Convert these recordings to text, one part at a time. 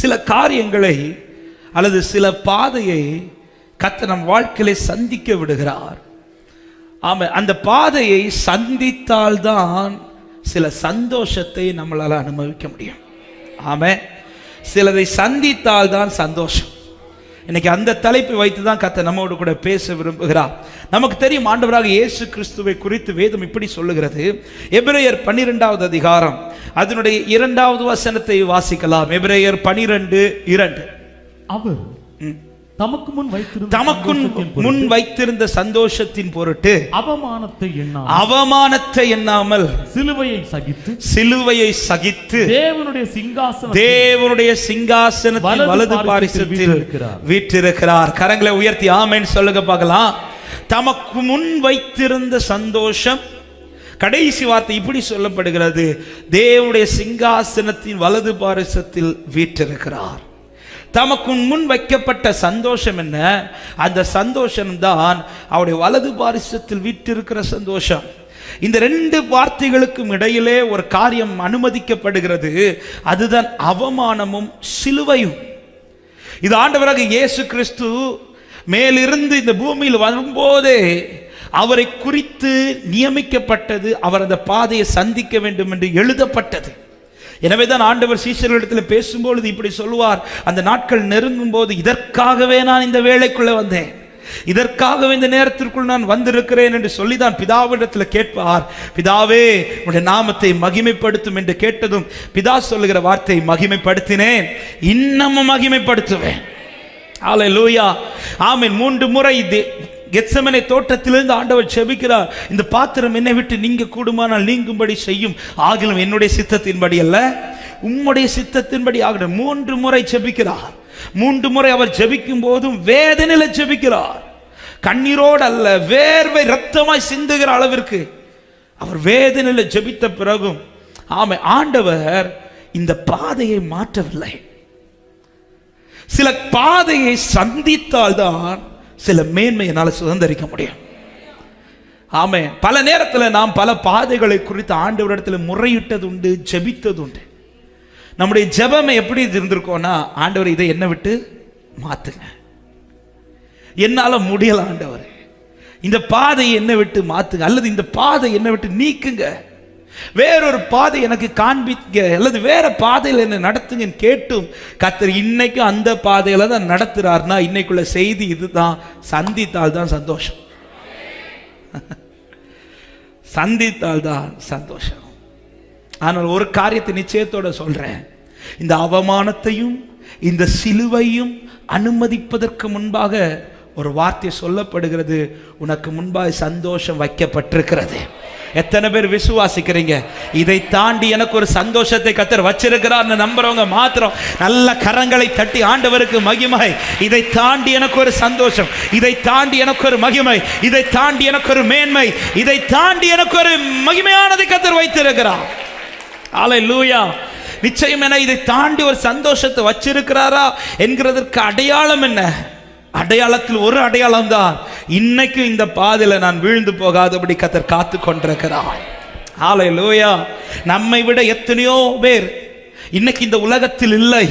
சில காரியங்களை அல்லது சில பாதையை கத்த நம் வாழ்க்கையில சந்திக்க விடுகிறார். ஆமா அந்த பாதையை சந்தித்தால்தான் சில சந்தோஷத்தை நம்மளால் அனுபவிக்க முடியும். ஆமாம் சிலதை சந்தித்தால்தான் சந்தோஷம். இன்னைக்கு அந்த தலைப்பை வைத்து தான் கத்த நம்மோடு கூட பேச விரும்புகிறார். நமக்கு தெரியும் ஆண்டவராக இயேசு கிறிஸ்துவை குறித்து வேதம் இப்படி சொல்லுகிறது. எபிரேயர் பன்னிரெண்டாவது அதிகாரம். அதனுடைய இரண்டாவது வசனத்தை வாசிக்கலாம். எபிரேயர் பனிரெண்டு இரண்டு. அவர். தமக்கு முன் வைத்திருந்த பொருட்டு முன் வைத்திருந்த சந்தோஷத்தின் பொருட்டு அவமானத்தை எண்ணா அவமானத்தை எண்ணாமல் சிலுவையை சகித்து சிலுவையை சகித்து தேவனுடைய சிங்காசனம் தேவனுடைய சிங்காசனத்தின் வலது பாரிசத்தில் வீற்றிருக்கிறார். கரங்களை உயர்த்தி ஆமென் சொல்லுங்க பார்க்கலாம். தமக்கு முன் வைத்திருந்த சந்தோஷம் கடைசி வார்த்தை இப்படி சொல்லப்படுகிறது. தேவனுடைய சிங்காசனத்தின் வலது பாரிசத்தில் வீற்றிருக்கிறார். தமக்கு முன் வைக்கப்பட்ட சந்தோஷம் என்ன? அந்த சந்தோஷம் தான் அவருடைய வலது பாரிசத்தில் வீட்டிருக்கிற சந்தோஷம். இந்த ரெண்டு வார்த்தைகளுக்கும் இடையிலே ஒரு காரியம் அனுமதிக்கப்படுகிறது. அதுதான் அவமானமும் சிலுவையும். இது ஆண்டவராக இயேசு கிறிஸ்து மேலிருந்து இந்த பூமியில் வரும்போதே அவரை குறித்து நியமிக்கப்பட்டது அவர் அந்த பாதையை சந்திக்க வேண்டும் என்று எழுதப்பட்டது. எனவே தான் ஆண்டவர் சீசர்களிடத்தில் பேசும்பொழுது இப்படி சொல்லுவார் அந்த நாட்கள் நெருங்கும் போது இதற்காகவே நான் இந்த வேலைக்குள்ள வந்தேன். இதற்காகவே இந்த நேரத்திற்குள் நான் வந்திருக்கிறேன் என்று சொல்லி தான் பிதாவிடத்தில் கேட்பார். பிதாவே உடைய நாமத்தை மகிமைப்படுத்தும் என்று கேட்டதும் பிதா சொல்லுகிற வார்த்தை மகிமைப்படுத்தினேன். இன்னமும் மகிமைப்படுத்துவேன். ஆலை லூயா ஆமென். மூன்று முறை தே- கெத்சமனை தோட்டத்திலிருந்து ஆண்டவர் செபிக்கிறார். இந்த பாத்திரம் என்னை விட்டு நீங்க கூடுமானால் நீங்கும்படி செய்யும். ஆகிலும் என்னுடைய சித்தத்தின்படி அல்ல உம்முடைய சித்தத்தின்படி ஆகணும் மூன்று முறை செபிக்கிறார். மூன்று முறை அவர் ஜெபிக்கும் போதும் வேதனையில ஜெபிக்கிறார். கண்ணீரோடு அல்ல வேர்வை ரத்தமாய் சிந்துகிற அளவிற்கு அவர் வேதனையில ஜெபித்த பிறகும் ஆமை ஆண்டவர் இந்த பாதையை மாற்றவில்லை. சில பாதையை சந்தித்தால்தான் சில மேன்மை என்னால் சுதந்திரிக்க முடியும். ஆமே பல நேரத்தில் நாம் பல பாதைகளை குறித்து ஆண்டவரிடத்தில் முறையிட்டது உண்டு ஜெபித்தது உண்டு நம்முடைய ஜெபம் எப்படி இருந்திருக்கோம்னா ஆண்டவர் இதை என்ன விட்டு மாத்துங்க. என்னால முடியல ஆண்டவர். இந்த பாதையை என்ன விட்டு மாத்துங்க. அல்லது இந்த பாதை என்ன விட்டு நீக்குங்க. வேறொரு பாதை எனக்கு காண்பிக்க அல்லது வேற பாதையில் என்ன நடத்துங்கன்னு கேட்டும் கத்தர் இன்னைக்கும் அந்த பாதையில தான் நடத்துறாருனா இன்னைக்குள்ள செய்தி இதுதான். சந்தித்தால் தான் சந்தோஷம். சந்தித்தால் தான் சந்தோஷம். ஆனால் ஒரு காரியத்தை நிச்சயத்தோட சொல்றேன். இந்த அவமானத்தையும் இந்த சிலுவையும் அனுமதிப்பதற்கு முன்பாக ஒரு வார்த்தை சொல்லப்படுகிறது. உனக்கு முன்பாக சந்தோஷம் வைக்கப்பட்டிருக்கிறது. எத்தனை பேர் விசுவாசிக்கிறீங்க? இதை தாண்டி எனக்கு ஒரு சந்தோஷத்தை கத்தர் வச்சிருக்கிறார்னு நம்புறவங்க மாத்திரம் நல்ல கரங்களை தட்டி ஆண்டவருக்கு மகிமை. இதை தாண்டி எனக்கு ஒரு சந்தோஷம். இதை தாண்டி எனக்கு ஒரு மகிமை. இதை தாண்டி எனக்கு ஒரு மேன்மை. இதை தாண்டி எனக்கு ஒரு மகிமையானதை கத்தர் வைத்திருக்கிறார். ஆலை லூயா நிச்சயம் என இதை தாண்டி ஒரு சந்தோஷத்தை வச்சிருக்கிறாரா என்கிறதற்கு அடையாளம் என்ன? அடையாளத்தில் ஒரு அடையாளம் தான் இன்னைக்கும் இந்த பாதையில நான் வீழ்ந்து போகாதபடி கத்தர் காத்து கொண்டிருக்கிறார். ஆலை லோயா நம்மை விட எத்தனையோ பேர் இன்னைக்கு இந்த உலகத்தில் இல்லை.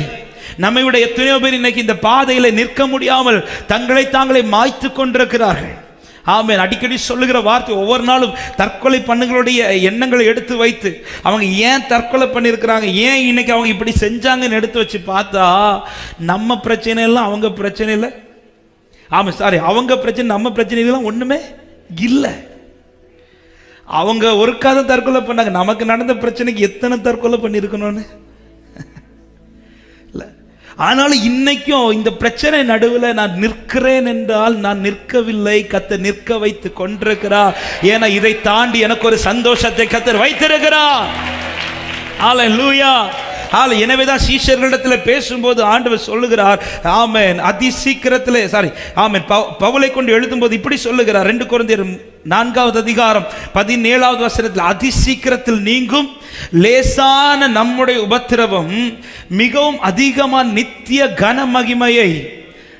நம்மை விட எத்தனையோ பேர் இன்னைக்கு இந்த பாதையில நிற்க முடியாமல் தங்களை தாங்களே மாய்த்து கொண்டிருக்கிறார்கள். ஆமென். அடிக்கடி சொல்லுகிற வார்த்தை ஒவ்வொரு நாளும் தற்கொலை பண்ணுகளுடைய எண்ணங்களை எடுத்து வைத்து அவங்க ஏன் தற்கொலை பண்ணியிருக்கிறாங்க ஏன் இன்னைக்கு அவங்க இப்படி செஞ்சாங்கன்னு எடுத்து வச்சு பார்த்தா நம்ம பிரச்சனை எல்லாம் அவங்க பிரச்சனை இல்லை ஆமாம் சாரி அவங்க பிரச்சனை நம்ம பிரச்சனைலாம் ஒன்றுமே இல்லை. அவங்க ஒருக்காத தற்கொலை பண்ணாங்க. நமக்கு நடந்த பிரச்சனைக்கு எத்தனை தற்கொலை பண்ணியிருக்கணும்னு? இல்லை. ஆனாலும் இன்னைக்கும் இந்த பிரச்சனை நடுவில் நான் நிற்கிறேன் என்றால் நான் நிற்கவில்லை. கத்த நிற்க வைத்து கொண்டிருக்கிறார். ஏன்னா இதை தாண்டி எனக்கு ஒரு சந்தோஷத்தை கத்தர் வைத்திருக்கிறார். ஆலை லூயா ஆல எனவேதான் சீஷர்களிடத்தில் பேசும்போது ஆண்டவர் சொல்லுகிறார் ஆமேன். அதி சீக்கிரத்தில் சாரி ஆமேன். பவு- பவுலை கொண்டு எழுதும்போது இப்படி சொல்லுகிறார் ரெண்டு குழந்தையர் நான்காவது அதிகாரம் பதினேழாவது வசனத்தில் அதி சீக்கிரத்தில் நீங்கும் லேசான நம்முடைய உபத்திரவம் மிகவும் அதிகமான நித்திய கன மகிமையை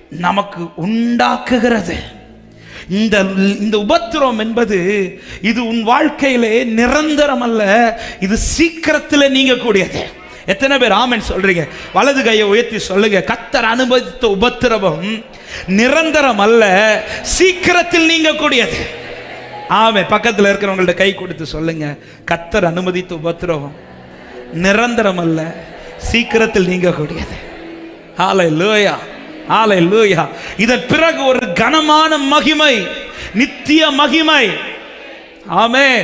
நமக்கு உண்டாக்குகிறது. இந்த இந்த உபத்திரம் என்பது இது உன் வாழ்க்கையிலே நிரந்தரம் அல்ல இது சீக்கிரத்தில் நீங்கக்கூடியது. எத்தனை பேர் ஆமன் சொல்றீங்க? வலது கையை உயர்த்தி சொல்லுங்க. கத்தர் அனுமதித்த உபத்திரவம் நிரந்தரம் அல்ல சீக்கிரத்தில் நீங்கக்கூடியது. ஆமே பக்கத்தில் இருக்கிறவங்கள்ட்ட கை கொடுத்து சொல்லுங்க. கத்தர் அனுமதித்த உபத்திரவம் நிரந்தரம் அல்ல சீக்கிரத்தில் நீங்கக்கூடியது. ஆலை லூயா ஆலை லூயா இதன் பிறகு ஒரு கனமான மகிமை நித்திய மகிமை. ஆமே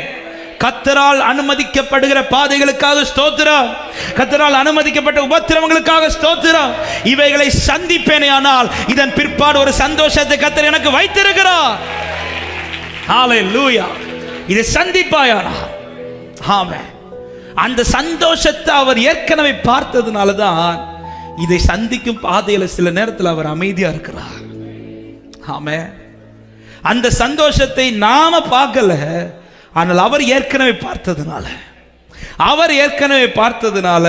கத்தரால் அனுமதிக்கப்படுகிற பாதைகளுக்காக ஸ்தோத்திரம். கத்தரால் அனுமதிக்கப்பட்ட உபத்திரவங்களுக்காக ஸ்தோத்திரம். இவைகளை சந்திப்பேனே ஆனால் இதன் பிற்பாடு ஒரு சந்தோஷத்தை கத்தர் எனக்கு வைத்திருக்கிறார். ஆலை லூயா இதை சந்திப்பாயானா ஆமே அந்த சந்தோஷத்தை அவர் ஏற்கனவே பார்த்ததுனால தான் இதை சந்திக்கும் பாதையில் சில நேரத்தில் அவர் அமைதியாக இருக்கிறார். ஆமே அந்த சந்தோஷத்தை நாம பார்க்கல. ஆனால் அவர் ஏற்கனவே பார்த்ததுனால. அவர் ஏற்கனவே பார்த்ததுனால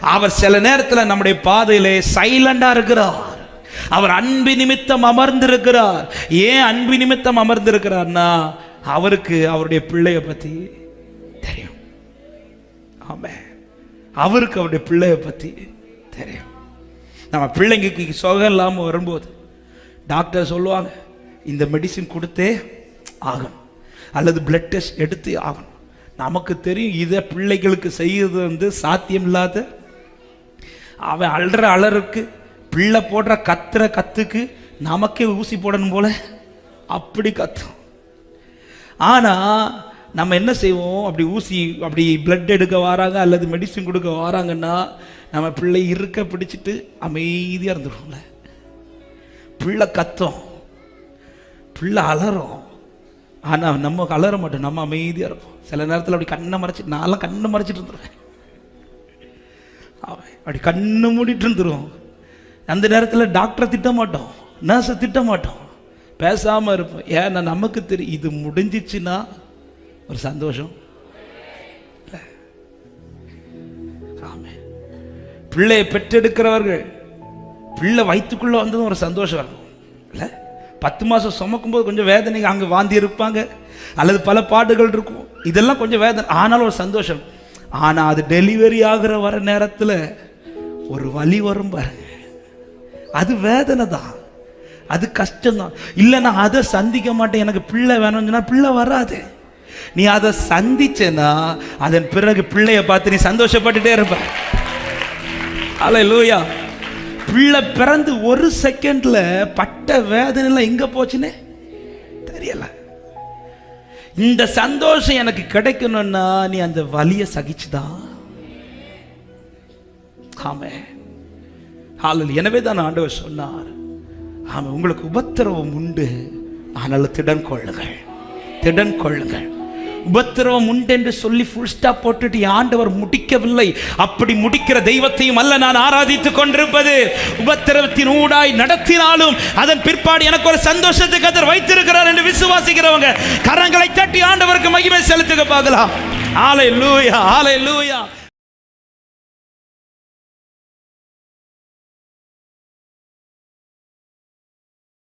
அவர் சில நேரத்தில் நம்முடைய பாதையிலே சைலண்டா இருக்கிறார். அவர் அன்பு நிமித்தம் அமர்ந்திருக்கிறார். ஏன் அன்பு நிமித்தம் அமர்ந்திருக்கிறார்னா அவருக்கு அவருடைய பிள்ளைய பத்தி தெரியும். ஆமே. அவருக்கு அவருடைய பிள்ளைய பத்தி தெரியும். நம்ம பிள்ளைங்களுக்கு சுகம் இல்லாமல் வரும்போது டாக்டர் சொல்லுவாங்க இந்த மெடிசின் கொடுத்தே ஆகணும். அல்லது பிளட் டெஸ்ட் எடுத்து ஆகணும். நமக்கு தெரியும் இதை பிள்ளைகளுக்கு செய்யறது வந்து சாத்தியம் இல்லாத அவன் அழற அலறுக்கு பிள்ளை போடுற கத்துற கத்துக்கு நமக்கே ஊசி போடணும் போல. அப்படி கத்தும். ஆனால் நம்ம என்ன செய்வோம்? அப்படி ஊசி அப்படி பிளட் எடுக்க வராங்க அல்லது மெடிசின் கொடுக்க வராங்கன்னா நம்ம பிள்ளை இருக்க பிடிச்சிட்டு அமைதியாக இருந்துருவோம்ல பிள்ளை கத்தும். பிள்ளை அலறும். ஆனால் நம்ம அலற மாட்டோம். நம்ம அமைதியாக இருப்போம். சில நேரத்தில் அப்படி கண்ணை மறைச்சி நான்லாம் கண்ணை மறைச்சிட்டு இருந்துருவேன். அப்படி கண்ணை மூடிட்டு இருந்துருவோம். அந்த நேரத்தில் டாக்டரை திட்ட மாட்டோம். நர்ஸை திட்ட மாட்டோம். பேசாமல் இருப்போம். ஏன்னா நமக்கு தெரியும் இது முடிஞ்சிச்சுன்னா ஒரு சந்தோஷம். ஆமே பிள்ளையை பெற்றெடுக்கிறவர்கள் பிள்ளை வயிற்றுக்குள்ளே வந்ததும் ஒரு சந்தோஷம். இருக்கும் பத்து மாசம் சுமக்கும்போது கொஞ்சம் வேதனை அங்கே வாந்தி இருப்பாங்க அல்லது பல பாடுகள் இருக்கும். இதெல்லாம் கொஞ்சம் வேதனை. ஆனாலும் ஒரு சந்தோஷம். ஆனால் அது டெலிவரி ஆகிற வர நேரத்தில் ஒரு வழி வரும் பாருங்க. அது வேதனை தான். அது கஷ்டம்தான். இல்லை நான் அதை சந்திக்க மாட்டேன். எனக்கு பிள்ளை வேணும்னு சொன்னால் பிள்ளை வராது. நீ அதை சந்திச்சேன்னா அதன் பிறகு பிள்ளைய பார்த்து நீ சந்தோஷப்பட்டுட்டே இருப்ப. அலை லூயா பிள்ளை பிறந்து ஒரு செகண்ட்ல பட்ட வேதனை எங்க போச்சுன்னு தெரியல. இந்த சந்தோஷம் எனக்கு கிடைக்கணும்னா நீ அந்த வலியை சகிச்சுதான் ஆமே ஹாலில் எனவே தான் ஆண்டவர் சொன்னார். ஆமாம் உங்களுக்கு உபத்திரவம் உண்டு. ஆனால் திடன் கொள்ளுங்கள் திடன் கொள்ளுங்கள் உபத்திரவம் உண்டு என்று சொல்லி ஃபுல் ஸ்டாப் போட்டுட்டு ஆண்டவர் முடிக்கவில்லை. அப்படி முடிக்கிற தெய்வத்தையும் அல்ல நான் ஆராதித்துக் கொண்டிருப்பது. உபத்திரவத்தின் ஊடாய் நடத்தினாலும் அதன் பிற்பாடு எனக்கு ஒரு சந்தோஷத்தை கத்தர் வைத்திருக்கிறார் என்று விசுவாசிக்கிறவங்க. கரங்களை தட்டி ஆண்டவருக்கு மகிமை செலுத்துக பார்க்கலாம். ஆலை லூயா ஆலை லூயா